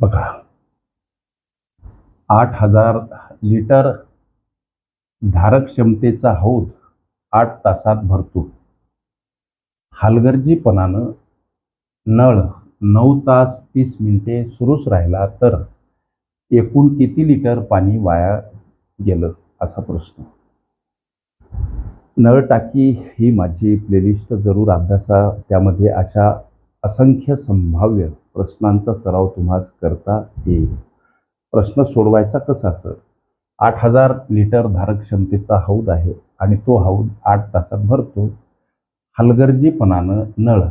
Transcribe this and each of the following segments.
बघा. आठ हजार लिटर धारक क्षमतेचा हौद आठ तासात भरतो. हलगर्जीपणानं नळ नऊ तास तीस मिनिटे सुरूच राहिला तर एकूण किती लिटर पाणी वाया गेलं असा प्रश्न. नळ टाकी ही माझी प्लेलिस्ट जरूर अभ्यासा. त्यामध्ये अशा असंख्य संभाव्य प्रश्नांचा सराव तुम्हास करता येईल. प्रश्न सोडवायचा कसा सर? आठ हजार लिटर धारक क्षमतेचा हौद आहे आणि तो हौद आठ तासात भरतो. हलगर्जीपणानं नळ.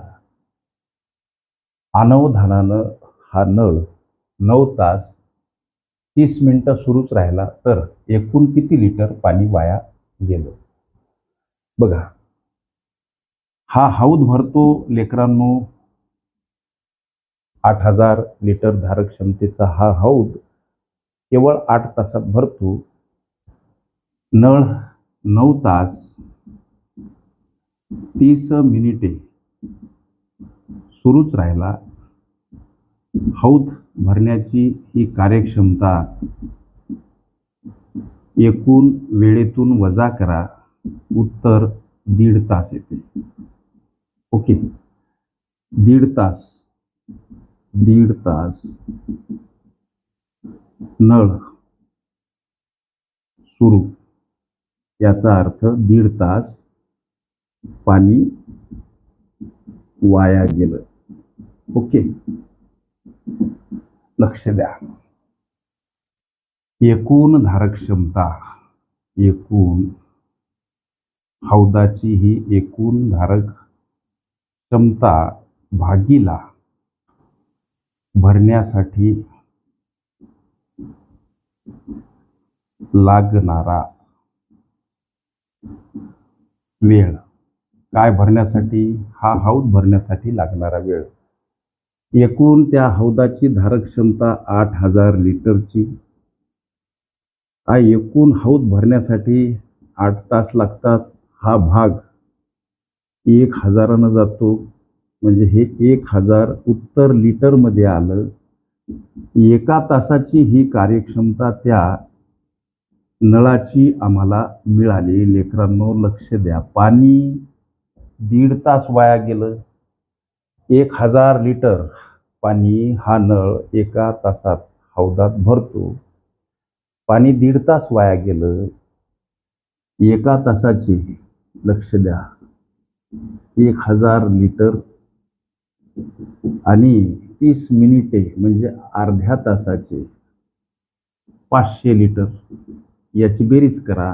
अनवधानानं हा नळ नऊ तास तीस मिनटं सुरूच राहिला तर एकूण किती लिटर पाणी वाया गेलं? बघा. हा हौद भरतो लेकरांनो आठ हजार लिटर धारक क्षमतेचा हा हौद केवळ आठ तासात भरतो. नळ नऊ तास तीस मिनिटे सुरूच राहिला. हौद भरण्याची ही कार्यक्षमता एकूण वेळेतून वजा करा उत्तर दीड तास येते. ओके. दीड तास. दीड तास नळ सुरू. याचा अर्थ दीड तास पाणी वाया गेलं. ओके. लक्ष द्या. एकूण धारक क्षमता एकूण हौदाची ही एकूण धारक क्षमता भागीला भरण्यासाठी लागणारा वेळ. काय भरण्यासाठी? हा हौद भरण्यासाठी लागणारा वेळ. एकूण त्या हौदाची धारक क्षमता आठ हजार लिटरची. हा एकूण हौद भरण्यासाठी आठ तास लागतात. हा भाग एक हजारानं जातो. म्हणजे हे एक हजार उत्तर लिटरमध्ये आलं. एका तासाची ही कार्यक्षमता त्या नळाची आम्हाला मिळाली. लेकरांनो लक्ष द्या. पाणी दीड तास वाया गेलं. एक हजार लिटर पाणी हा नळ एका तासात हौदात भरतो. पाणी दीड तास वाया गेलं. एका तासाची लक्ष द्या एक हजार लिटर आणि तीस मिनिटे म्हणजे अर्ध्या तासाचे पाचशे लिटर याची बेरीज करा.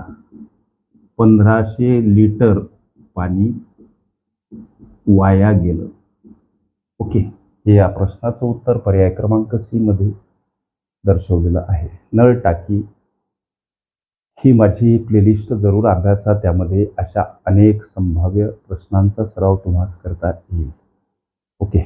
पंधराशे लिटर पाणी वाया गेलं. ओके हे या प्रश्नाचं उत्तर पर्याय क्रमांक सी मध्ये दर्शवलेलं आहे. नळ टाकी ही माझी प्लेलिस्ट जरूर अभ्यासा. त्यामध्ये अशा अनेक संभाव्य प्रश्नांचा सराव तुम्हाला करता येईल. ओके